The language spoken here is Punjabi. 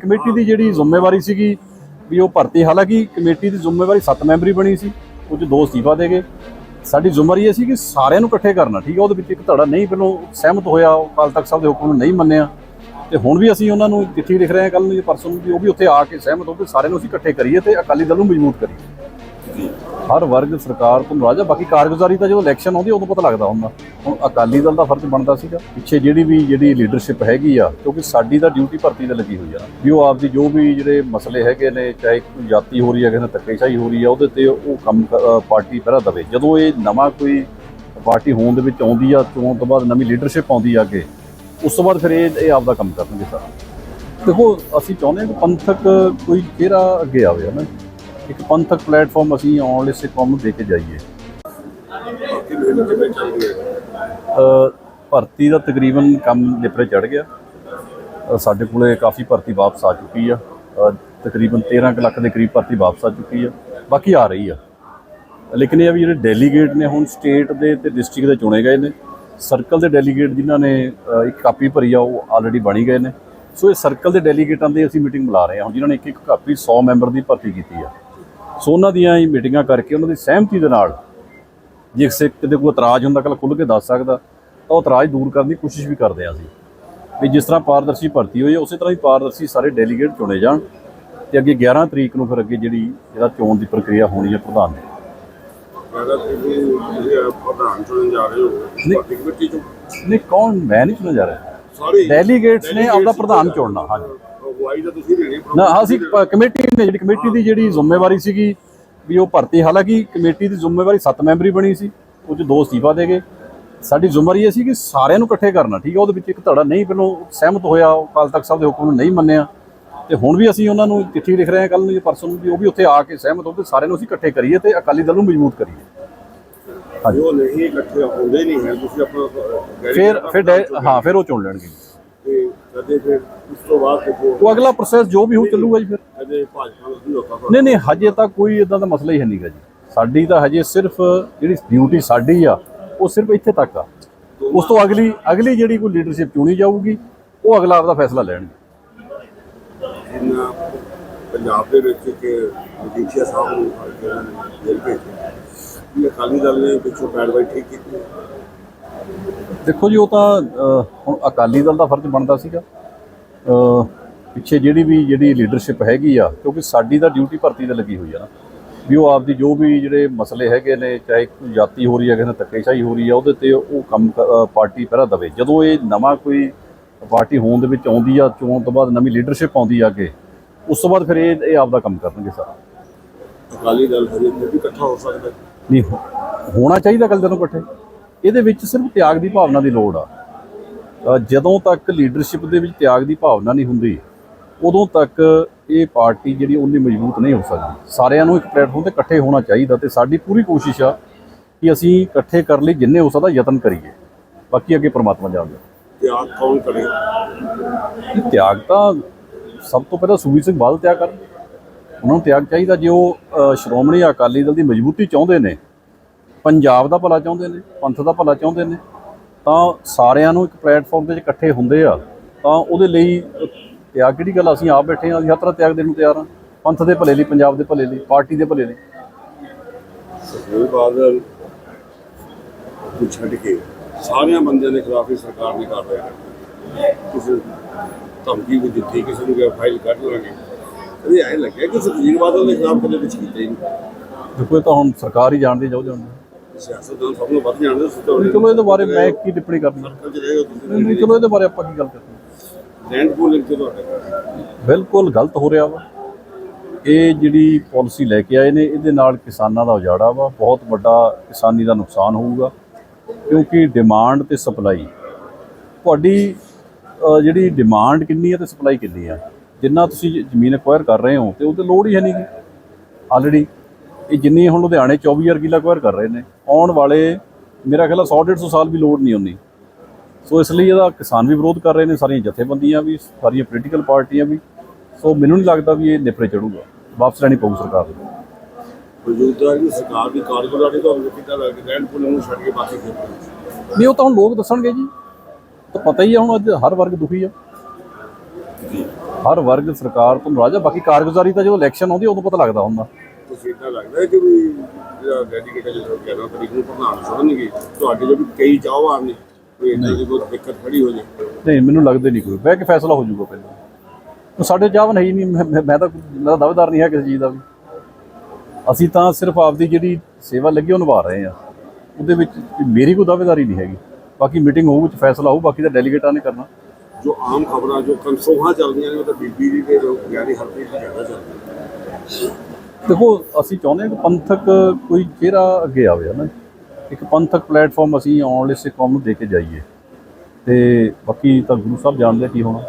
ਕਮੇਟੀ ਦੀ ਜਿਹੜੀ ਜ਼ਿੰਮੇਵਾਰੀ ਸੀਗੀ ਵੀ ਉਹ ਭਰਤੀ, ਹਾਲਾਂਕਿ ਕਮੇਟੀ ਦੀ ਜ਼ਿੰਮੇਵਾਰੀ 7 ਮੈਂਬਰੀ ਬਣੀ ਸੀ, ਉਹ 'ਚ ਦੋ ਅਸਤੀਫਾ ਦੇ ਗਏ। ਸਾਡੀ ਜ਼ਿੰਮੇਵਾਰੀ ਇਹ ਸੀ ਕਿ ਸਾਰਿਆਂ ਨੂੰ ਇਕੱਠੇ ਕਰਨਾ, ਠੀਕ ਹੈ ਉਹਦੇ ਵਿੱਚ ਇੱਕ ਧੜਾ ਨਹੀਂ ਪਹਿਲੋਂ ਸਹਿਮਤ ਹੋਇਆ, ਉਹ ਅਕਾਲ ਤਖਤ ਸਾਹਿਬ ਦੇ ਹੁਕਮ ਨੂੰ ਨਹੀਂ ਮੰਨਿਆ। ਤੇ ਹੁਣ ਵੀ ਅਸੀਂ ਉਹਨਾਂ ਨੂੰ ਚਿੱਠੀ ਲਿਖ ਰਹੇ ਹਾਂ ਕੱਲ ਨੂੰ, ਜਾਂ ਪਰਸੋਂ ਨੂੰ ਵੀ ਉਹ ਵੀ ਉੱਥੇ ਆ ਕੇ ਸਹਿਮਤ ਹੋ ਕੇ ਸਾਰਿਆਂ ਨੂੰ ਅਸੀਂ ਇਕੱਠੇ ਕਰੀਏ ਤੇ ਅਕਾਲੀ ਦਲ ਨੂੰ ਮਜ਼ਬੂਤ ਕਰੀਏ। ਹਰ ਵਰਗ ਸਰਕਾਰ ਤੋਂ ਨਾਰਾਜ਼ਾ ਬਾਕੀ ਕਾਰਗੁਜ਼ਾਰੀ ਤਾਂ ਜਦੋਂ ਇਲੈਕਸ਼ਨ ਆਉਂਦੀ ਉਦੋਂ ਪਤਾ ਲੱਗਦਾ ਹੁੰਦਾ। ਹੁਣ ਅਕਾਲੀ ਦਲ ਦਾ ਫਰਜ਼ ਬਣਦਾ ਸੀਗਾ। ਪਿੱਛੇ ਜਿਹੜੀ ਵੀ, ਜਿਹੜੀ ਲੀਡਰਸ਼ਿਪ ਹੈਗੀ ਆ, ਕਿਉਂਕਿ ਸਾਡੀ ਤਾਂ ਡਿਊਟੀ ਭਰਤੀ ਤੇ ਲੱਗੀ ਹੋਈ ਆ। ਵੀ ਉਹ ਆਪਦੀ ਜੋ ਵੀ ਜਿਹੜੇ ਮਸਲੇ ਹੈਗੇ ਨੇ, ਚਾਹੇ ਕੋਈ ਜਾਤੀ ਹੋ ਰਹੀ ਹੈ ਕਿਸੇ ਨਾਲ ਧੱਕੇਸ਼ਾਹੀ ਹੋ ਰਹੀ ਆ, ਉਹਦੇ ਤੇ ਉਹ ਕੰਮ ਕ- ਪਾਰਟੀ ਪਹਿਰਾ ਦਵੇ। ਜਦੋਂ ਇਹ ਨਵਾਂ ਕੋਈ ਪਾਰਟੀ ਹੋਣ ਦੇ ਵਿੱਚ ਆਉਂਦੀ ਆ ਚੋਣ ਤੋਂ ਬਾਅਦ ਨਵੀਂ ਲੀਡਰਸ਼ਿਪ ਆਉਂਦੀ ਆ ਅੱਗੇ, ਉਸ ਤੋਂ ਬਾਅਦ ਫਿਰ ਇਹ ਇਹ ਆਪਦਾ ਕੰਮ ਕਰਨਗੇ ਸਾਰਾ। ਦੇਖੋ, ਅਸੀਂ ਚਾਹੁੰਦੇ ਹਾਂ ਕਿ ਪੰਥਕ ਕੋਈ ਚਿਹਰਾ ਅੱਗੇ ਆਵੇ, ਹਨਾ? ਇੱਕ ਪੰਥਕ ਪਲੇਟਫਾਰਮ ਅਸੀਂ ਆਉਣ ਵਾਲੇ ਸਿੱਖ ਕੌਮ ਨੂੰ ਦੇ ਕੇ ਜਾਈਏ। ਭਰਤੀ ਦਾ ਤਕਰੀਬਨ ਕੰਮ ਲਿਪਰੇ ਚੜ ਗਿਆ। ਸਾਡੇ ਕੋਲੇ ਕਾਫੀ ਭਰਤੀ ਵਾਪਸ ਆ ਚੁੱਕੀ ਆ। ਤਕਰੀਬਨ 13 ਕੁ ਲੱਖ ਦੇ ਕਰੀਬ ਭਰਤੀ ਵਾਪਸ ਆ ਚੁੱਕੀ ਆ। ਬਾਕੀ ਆ ਰਹੀ ਆ। ਲੇਕਿਨ ਇਹ ਵੀ ਜਿਹੜੇ ਡੈਲੀਗੇਟ ਨੇ, ਹੁਣ ਸਟੇਟ ਦੇ ਤੇ ਡਿਸਟ੍ਰਿਕਟ ਦੇ ਚੁਣੇ ਗਏ ਨੇ। ਸਰਕਲ ਦੇ ਡੈਲੀਗੇਟ ਜਿਨ੍ਹਾਂ ਨੇ ਇੱਕ ਕਾਪੀ ਭਰੀ ਆ, ਉਹ ਆਲਰੇਡੀ ਬਣੀ ਗਏ ਨੇ। ਸੋ ਇਹ ਸਰਕਲ ਦੇ ਡੈਲੀਗੇਟਾਂ ਦੇ ਅਸੀਂ ਮੀਟਿੰਗ ਬੁਲਾ ਰਹੇ ਹਾਂ ਹੁਣ ਜਿਨ੍ਹਾਂ ਨੇ ਇੱਕ ਇੱਕ ਕਾਪੀ 100 ਮੈਂਬਰ ਦੀ ਭਰਤੀ ਕੀਤੀ ਆ। ਸੋ ਉਹਨਾਂ ਦੀਆਂ ਹੀ ਮੀਟਿੰਗਾਂ ਕਰਕੇ ਉਹਨਾਂ ਦੀ ਸਹਿਮਤੀ ਦੇ ਨਾਲ ਜੇ ਕਿਸੇ ਕਿਤੇ ਕੋਈ ਇਤਰਾਜ਼ ਹੁੰਦਾ ਕੱਲ ਖੁੱਲ੍ਹ ਕੇ ਦੱਸ ਸਕਦਾ ਤਾਂ ਉਹ ਇਤਰਾਜ਼ ਦੂਰ ਕਰਨ ਦੀ ਕੋਸ਼ਿਸ਼ ਵੀ ਕਰਦੇ ਹਾਂ ਅਸੀਂ। ਵੀ ਜਿਸ ਤਰ੍ਹਾਂ ਪਾਰਦਰਸ਼ੀ ਭਰਤੀ ਹੋਈ ਹੈ ਉਸੇ ਤਰ੍ਹਾਂ ਹੀ ਪਾਰਦਰਸ਼ੀ ਸਾਰੇ ਡੈਲੀਗੇਟ ਚੁਣੇ ਜਾਣ ਤੇ ਅੱਗੇ 11 ਤਰੀਕ ਨੂੰ ਫਿਰ ਅੱਗੇ ਜਿਹੜੀ ਜਿਹੜਾ ਚੋਣ ਦੀ ਪ੍ਰਕਿਰਿਆ ਹੋਣੀ ਹੈ ਪ੍ਰਧਾਨ ਦੀ। ਪ੍ਰਧਾਨ ਚੁਣਨ ਜਾ ਰਹੇ ਹੋ ਤੁਹਾਡੀ ਕਮੇਟੀ ਚੋਂ? ਨਹੀਂ ਕੌਣ? ਮੈਂ ਨਹੀਂ ਚੁਣਿਆ ਜਾ ਰਿਹਾ। ਸਾਰੇ ਡੈਲੀਗੇਟਸ ਨੇ ਆਪਦਾ ਪ੍ਰਧਾਨ ਚੁਣਨਾ। ਹਾਂਜੀ। ਅਗਵਾਈ ਤਾਂ ਤੁਸੀਂ ਨਾ ਅਸੀਂ ਕਮੇਟੀ ਨੇ ਜਿਹੜੀ ਕਮੇਟੀ ਦੀ ਜਿਹੜੀ ਜ਼ਿੰਮੇਵਾਰੀ ਸੀਗੀ ਵੀ ਉਹ ਭਰਤੀ ਹਾਲਾਂਕਿ ਕਮੇਟੀ ਦੀ ਜ਼ਿੰਮੇਵਾਰੀ 7 ਮੈਂਬਰੀ ਬਣੀ ਸੀ ਉਹ 'ਚ ਦੋ ਅਸਤੀਫਾ ਦੇ ਗਏ। ਸਾਡੀ ਜ਼ਿੰਮੇਵਾਰੀ ਇਹ ਸੀ ਕਿ ਸਾਰਿਆਂ ਨੂੰ ਇਕੱਠੇ ਕਰਨਾ ਠੀਕ ਹੈ ਉਹਦੇ ਵਿੱਚ ਇੱਕ ਧੜਾ ਨਹੀਂ ਪਹਿਲੋਂ ਸਹਿਮਤ ਹੋਇਆ ਅਕਾਲ ਤਖਤ ਸਾਹਿਬ ਦੇ ਹੁਕਮ ਨੂੰ ਨਹੀਂ ਮੰਨਿਆ ਤੇ ਹੁਣ ਵੀ ਅਸੀਂ ਉਹਨਾਂ ਨੂੰ ਚਿੱਠੀ ਲਿਖ ਰਹੇ ਹਾਂ ਕੱਲ ਨੂੰ ਜਾਂ ਪਰਸੋਂ ਨੂੰ ਵੀ ਉਹ ਵੀ ਉੱਥੇ ਆ ਕੇ ਸਹਿਮਤ ਹੋ ਕੇ ਸਾਰਿਆਂ ਨੂੰ ਅਸੀਂ ਇਕੱਠੇ ਕਰੀਏ ਤੇ ਅਕਾਲੀ ਦਲ ਨੂੰ ਮਜ਼ਬੂਤ ਕਰੀਏ। ਜੋ ਨਹੀਂ ਇਕੱਠੇ ਹੁੰਦੇ ਨਹੀਂ ਹੈ ਤੁਸੀਂ ਆਪਣਾ ਫਿਰ ਫਿਰ ਹਾਂ ਫਿਰ ਉਹ ਚੁਣ ਲੈਣਗੇ। ਕਦੇ ਫਿਰ ਉਸ ਤੋਂ ਬਾਅਦ ਦੇਖੋ ਉਹ ਅਗਲਾ ਪ੍ਰੋਸੈਸ ਜੋ ਵੀ ਹੋ ਚੱਲੂਗਾ ਜੀ ਫਿਰ। ਕਦੇ ਭਾਜਪਾ ਨੂੰ ਵੀ ਹੋਤਾ ਨਹੀਂ ਨਹੀਂ ਹਜੇ ਤਾਂ ਕੋਈ ਇਦਾਂ ਦਾ ਮਸਲਾ ਹੀ ਹੈ ਨਹੀਂਗਾ ਜੀ। ਸਾਡੀ ਤਾਂ ਹਜੇ ਸਿਰਫ ਜਿਹੜੀ ਡਿਊਟੀ ਸਾਡੀ ਆ ਉਹ ਸਿਰਫ ਇੱਥੇ ਤੱਕ ਆ। ਉਸ ਤੋਂ ਅਗਲੀ ਅਗਲੀ ਜਿਹੜੀ ਕੋਈ ਲੀਡਰਸ਼ਿਪ ਚੁਣੀ ਜਾਊਗੀ ਉਹ ਅਗਲਾ ਆਪਦਾ ਫੈਸਲਾ ਲੈਣਗੇ। ਪੰਜਾਬ ਦੇ ਵਿੱਚ ਕਿ ਮਜੀਠੀਆ ਸਾਹਿਬ ਨੂੰ ਜੇਲ੍ਹ ਭੇਜਿਆ। ਇਹ ਅਕਾਲੀ ਦਲ ਨੇ ਪਿੱਛੋਂ ਪੈਰਵਾਈ ਠੀਕ ਕੀਤੀ। ਦੇਖੋ ਜੀ ਉਹ ਤਾਂ ਹੁਣ ਅਕਾਲੀ ਦਲ ਦਾ ਫਰਜ਼ ਬਣਦਾ ਸੀਗਾ। ਪਿੱਛੇ ਜਿਹੜੀ ਵੀ ਜਿਹੜੀ ਲੀਡਰਸ਼ਿਪ ਹੈਗੀ ਆ ਕਿਉਂਕਿ ਸਾਡੀ ਤਾਂ ਡਿਊਟੀ ਭਰਤੀ ਤੇ ਲੱਗੀ ਹੋਈ ਆ ਨਾ। ਵੀ ਉਹ ਆਪਦੀ ਜੋ ਵੀ ਜਿਹੜੇ ਮਸਲੇ ਹੈਗੇ ਨੇ ਚਾਹੇ ਕੋਈ ਜਾਤੀ ਹੋ ਰਹੀ ਹੈ ਕਿਸੇ ਨਾਲ ਧੱਕੇਸ਼ਾਹੀ ਹੋ ਰਹੀ ਆ ਉਹਦੇ ਤੇ ਉਹ ਕੰਮ ਪਾਰਟੀ ਪਹਿਰਾ ਦਵੇ। ਜਦੋਂ ਇਹ ਨਵਾਂ ਕੋਈ ਪਾਰਟੀ ਹੋਣ ਦੇ ਵਿੱਚ ਆਉਂਦੀ ਆ ਚੋਣ ਤੋਂ ਬਾਅਦ ਨਵੀਂ ਲੀਡਰਸ਼ਿਪ ਆਉਂਦੀ ਆ ਅੱਗੇ ਉਸ ਤੋਂ ਬਾਅਦ ਫਿਰ ਇਹ ਇਹ ਆਪਦਾ ਕੰਮ ਕਰਨਗੇ ਸਾਰਾ। ਅਕਾਲੀ ਦਲ ਫਿਰ ਵੀ ਇਕੱਠਾ ਹੋ ਸਕਦਾ। ਨਹੀਂ ਹੋਣਾ ਚਾਹੀਦਾ ਕੱਲ ਨੂੰ ਇਕੱਠੇ। ਇਹਦੇ ਵਿੱਚ ਸਿਰਫ ਤਿਆਗ ਦੀ ਭਾਵਨਾ ਦੀ ਲੋੜ ਆ। ਜਦੋਂ ਤੱਕ ਲੀਡਰਸ਼ਿਪ ਦੇ ਵਿੱਚ ਤਿਆਗ ਦੀ ਭਾਵਨਾ ਨਹੀਂ ਹੁੰਦੀ ਉਦੋਂ ਤੱਕ ਇਹ ਪਾਰਟੀ ਜਿਹੜੀ ਉਨੀ ਮਜ਼ਬੂਤ ਨਹੀਂ ਹੋ ਸਕਦੀ। ਸਾਰਿਆਂ ਨੂੰ ਇੱਕ ਪਲੇਟਫਾਰਮ ਤੇ ਇਕੱਠੇ ਹੋਣਾ ਚਾਹੀਦਾ ਤੇ ਸਾਡੀ ਪੂਰੀ ਕੋਸ਼ਿਸ਼ ਆ ਕਿ ਅਸੀਂ ਇਕੱਠੇ ਕਰਨ ਲਈ ਜਿੰਨੇ ਹੋ ਸਕਦਾ ਯਤਨ ਕਰੀਏ। ਬਾਕੀ ਅੱਗੇ ਪ੍ਰਮਾਤਮਾ ਜਾਣਦਾ। ਤੇ ਆਪ ਕੌਣ ਕਰੇ? ਇਹ ਤਿਆਗ ਤਾਂ ਸਭ ਤੋਂ ਪਹਿਲਾਂ ਸੁਖਬੀਰ ਸਿੰਘ ਬਾਦਲ ਤਿਆਗ ਕਰਨ। ਉਹਨਾਂ ਨੂੰ ਤਿਆਗ ਚਾਹੀਦਾ ਜੇ ਉਹ ਸ਼੍ਰੋਮਣੀ ਅਕਾਲੀ ਦਲ ਦੀ ਮਜ਼ਬੂਤੀ ਚਾਹੁੰਦੇ ਨੇ। ਪੰਜਾਬ ਦਾ ਭਲਾ ਚਾਹੁੰਦੇ ਨੇ ਪੰਥ ਦਾ ਭਲਾ ਚਾਹੁੰਦੇ ਨੇ ਤਾਂ ਸਾਰਿਆਂ ਨੂੰ ਇੱਕ ਪਲੇਟਫਾਰਮ ਤੇ ਇਕੱਠੇ ਹੁੰਦੇ ਆ। ਤਾਂ ਉਹਦੇ ਲਈ ਤਿਆਗ ਕਿਹੜੀ ਗੱਲ ਅਸੀਂ ਆਪ ਬੈਠੇ ਆ ਅਸੀਂ ਹਰ ਤਰ੍ਹਾਂ ਤਿਆਗ ਦੇਣ ਨੂੰ ਤਿਆਰ ਆ। ਪੰਥ ਦੇ ਭਲੇ ਲਈ ਪੰਜਾਬ ਦੇ ਭਲੇ ਲਈ ਪਾਰਟੀ ਦੇ ਭਲੇ ਲਈ। ਸੁਖਬੀਰ ਬਾਦਲ ਨੂੰ ਛੱਡ ਕੇ ਸਾਰਿਆਂ ਬੰਦਿਆਂ ਦੇ ਖਿਲਾਫ ਹੀ ਸਰਕਾਰ ਨੇ ਕਰ ਹੈ ਕਿਸੇ ਧਮਕੀ ਵੀ ਦਿੱਤੀ ਕਿਸੇ ਨੂੰ ਕਿਹਾ ਫਾਈਲ ਕੱਢ ਲਾਂਗੇ। ਕਦੇ ਐ ਲੱਗਿਆ ਕਿ ਸੁਖਬੀਰ ਬਾਦਲ ਦੇ ਖਿਲਾਫ ਕਦੇ ਕੁਝ ਕੀਤਾ ਹੀ ਨਹੀਂ? ਦੇਖੋ ਤਾਂ ਹੁਣ ਸਰਕਾਰ ਹੀ ਜਾਣਦੀ ਚਾਹੁੰਦੇ ਹੁਣ ਸਿਆਸਤਦਾਨ ਸਭ ਨੂੰ ਵੱਧ ਜਾਣਦੇ ਸੁੱਤੇ ਹੋਣੇ ਚਲੋ ਇਹਦੇ ਬਾਰੇ ਮੈਂ ਕੀ ਟਿੱਪਣੀ ਕਰਨੀ। ਸਰਕਲ ਚ ਰਹੇ ਹੋ ਤੁਸੀਂ ਨਹੀਂ ਨਹੀਂ, ਚਲੋ ਇਹਦੇ ਬਾਰੇ ਆਪਾਂ ਕੀ ਗੱਲ ਕਰਦੇ ਲੈਂਡ ਪੂਲਿੰਗ ਤੇ ਤੁਹਾਡੇ ਬਿਲਕੁਲ ਗਲਤ ਹੋ ਰਿਹਾ ਵਾ। ਇਹ ਜਿਹੜੀ ਪਾਲਿਸੀ ਲੈ ਕੇ ਆਏ ਨੇ ਇਹਦੇ ਨਾਲ ਕਿਸਾਨਾਂ ਦਾ ਉਜਾੜਾ ਵਾ। ਬਹੁਤ ਵੱਡਾ ਕਿਸਾਨੀ ਦਾ ਨੁਕਸਾਨ ਹੋਊਗਾ ਕਿਉਂਕਿ ਡਿਮਾਂਡ ਤੇ ਸਪਲਾਈ ਤੁਹਾਡੀ ਜਿਹੜੀ ਡਿਮਾਂਡ ਕਿੰਨੀ ਹੈ ਤੇ ਸਪਲਾਈ ਕਿੰਨੀ ਆ? ਜਿੰਨਾ ਤੁਸੀਂ ਜ਼ਮੀਨ ਐਕਵਾਇਰ ਕਰ ਰਹੇ ਹੋ ਤੇ ਉਹਤੇ ਲੋੜ ਹੀ ਹੈ ਨਹੀਂਗੀ ਆਲਰੇਡੀ ਇਹ ਜਿੰਨੀ ਹੁਣ ਲੁਧਿਆਣੇ 24000 ਕਿੱਲਾ ਐਕਵਾਇਰ ਕਰ ਰਹੇ ਨੇ ਆਉਣ ਵਾਲੇ ਮੇਰਾ ਖਿਆਲ 100 150 ਸਾਲ ਵੀ ਲੋੜ ਨਹੀਂ ਹੁੰਦੀ ਸੋ ਇਸ ਲਈ ਇਹਦਾ ਕਿਸਾਨ ਵੀ ਵਿਰੋਧ ਕਰ ਰਹੇ ਨੇ ਸਾਰੀਆਂ ਜਥੇਬੰਦੀਆਂ ਵੀ ਸਾਰੀਆਂ ਪੋਲੀਟੀਕਲ ਪਾਰਟੀਆਂ ਵੀ। ਸੋ ਮੈਨੂੰ ਨਹੀਂ ਲੱਗਦਾ ਵੀ ਇਹ ਨਿਪਰੇ ਚੜੂਗਾ ਵਾਪਸ ਲੈਣੀ ਪਊ ਸਰਕਾਰ ਨੂੰ। ਮੌਜੂਦਾ ਜਿਹੜੀ ਸਰਕਾਰ ਦੀ ਕਾਰਗੁਜ਼ਾਰੀ ਤੁਹਾਨੂੰ ਕਿੱਦਾਂ ਲੱਗਦੀ ਲੈਂਡ ਪੂਲਿੰਗ ਨੂੰ ਛੱਡ ਕੇ ਬਾਕੀ ਖੇਤਰਾਂ ਵਿੱਚ। ਨਹੀਂ ਉਹ ਤਾਂ ਹੁਣ ਲੋਕ ਦੱਸਣਗੇ ਜੀ। ਤਾਂ ਪਤਾ ਹੀ ਆ ਹੁਣ ਅੱਜ ਹਰ ਵਰਗ ਦੁਖੀ ਆ। ਹਰ ਵਰਗ ਸਰਕਾਰ ਤੋਂ ਨਾਰਾਜ਼ ਆ ਬਾਕੀ ਕਾਰਗੁਜ਼ਾਰੀ ਤਾਂ ਜਦੋਂ ਇਲੈਕਸ਼ਨ ਆਉਂਦੀ ਉਦੋਂ ਪਤਾ ਲੱਗਦਾ ਹੁੰਦਾ। ਤੁਸੀਂ ਇਦਾਂ ਲੱਗਦਾ ਕਿ ਵੀ ਜਿਹੜਾ ਡੈਡੀਕੇਟਡ ਜਦੋਂ 11 ਤਰੀਕ ਨੂੰ ਪ੍ਰਧਾਨ ਚੁਣਨਗੇ ਤੁਹਾਡੇ ਜੋ ਵੀ ਕਈ ਚਾਹਵਾਨ ਨੇ ਕੋਈ ਇਦਾਂ ਦੀ ਕੋਈ ਦਿੱਕਤ ਖੜੀ ਹੋ ਜਾਏ ਨਹੀਂ ਮੈਨੂੰ ਲੱਗਦਾ ਨਹੀਂ ਕੋਈ। ਬਹਿ ਕੇ ਫੈਸਲਾ ਹੋ ਜਾਊਗਾ ਪਹਿਲਾਂ। ਸਾਡੇ ਚਾਹਵਨ ਹੈ ਹੀ ਨਹੀਂ। ਮੈਂ- ਤਾਂ ਮੇਰਾ ਦਾਅਵੇਦਾਰ ਨਹੀਂ ਹੈ ਕਿਸੇ ਚੀਜ਼ ਦਾ ਵੀ। ਅਸੀਂ ਤਾਂ ਸਿਰਫ ਆਪਦੀ ਜਿਹੜੀ ਸੇਵਾ ਲੱਗੀ ਉਹ ਨਿਭਾ ਰਹੇ ਆ ਉਹਦੇ ਵਿੱਚ ਮੇਰੀ ਕੋਈ ਦਾਅਵੇਦਾਰੀ ਨਹੀਂ ਹੈਗੀ। ਬਾਕੀ ਮੀਟਿੰਗ ਹੋਊ ਵਿੱਚ ਫੈਸਲਾ ਹੋਊ ਬਾਕੀ ਤਾਂ ਡੈਲੀਗੇਟਾਂ ਨੇ ਕਰਨਾ। ਜੋ ਆਮ ਖਬਰਾਂ ਜੋ ਕਨਸੋਹਾਂ ਚੱਲਦੀਆਂ ਨੇ ਉਹ ਤਾਂ ਬੀਬੀ ਦੀ ਤੇ ਗਿਆਨੀ ਹਰਪ੍ਰੀਤ ਦੀ ਜ਼ਿਆਦਾ ਚੱਲਦੀਆਂ ਦੇਖੋ, ਅਸੀਂ ਚਾਹੁੰਦੇ ਹਾਂ ਕਿ ਪੰਥਕ ਕੋਈ ਚਿਹਰਾ ਅੱਗੇ ਆਵੇ ਨਾ ਇੱਕ ਪੰਥਕ ਪਲੇਟਫਾਰਮ ਅਸੀਂ ਆਉਣ ਵਾਲੇ ਸਿੱਖ ਕੌਮ ਨੂੰ ਦੇ ਕੇ ਜਾਈਏ। ਤੇ ਬਾਕੀ ਤਾਂ ਗੁਰੂ ਸਾਹਿਬ ਜਾਣਦੇ ਕੀ ਹੋਣਾ।